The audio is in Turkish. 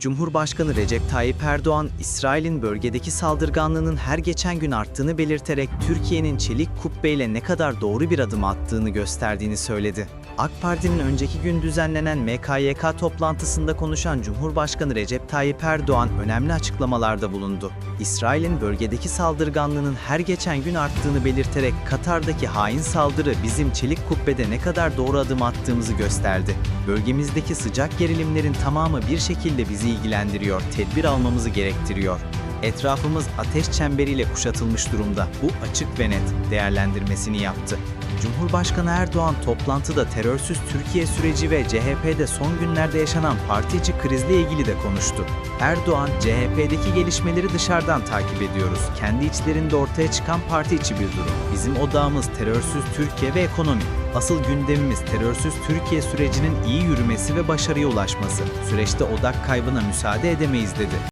Cumhurbaşkanı Recep Tayyip Erdoğan, İsrail'in bölgedeki saldırganlığının her geçen gün arttığını belirterek Türkiye'nin çelik kubbeyle ne kadar doğru bir adım attığını gösterdiğini söyledi. AK Parti'nin önceki gün düzenlenen MKYK toplantısında konuşan Cumhurbaşkanı Recep Tayyip Erdoğan önemli açıklamalarda bulundu. İsrail'in bölgedeki saldırganlığının her geçen gün arttığını belirterek Katar'daki hain saldırı bizim çelik kubbede ne kadar doğru adım attığımızı gösterdi. Bölgemizdeki sıcak gerilimlerin tamamı bir şekilde bizi ilgilendiriyor, tedbir almamızı gerektiriyor. Etrafımız ateş çemberiyle kuşatılmış durumda. Bu açık ve net değerlendirmesini yaptı. Cumhurbaşkanı Erdoğan toplantıda terörsüz Türkiye süreci ve CHP'de son günlerde yaşanan parti içi krizle ilgili de konuştu. Erdoğan, CHP'deki gelişmeleri dışarıdan takip ediyoruz. Kendi içlerinde ortaya çıkan parti içi bir durum. Bizim odağımız terörsüz Türkiye ve ekonomi. Asıl gündemimiz terörsüz Türkiye sürecinin iyi yürümesi ve başarıya ulaşması. Süreçte odak kaybına müsaade edemeyiz dedi.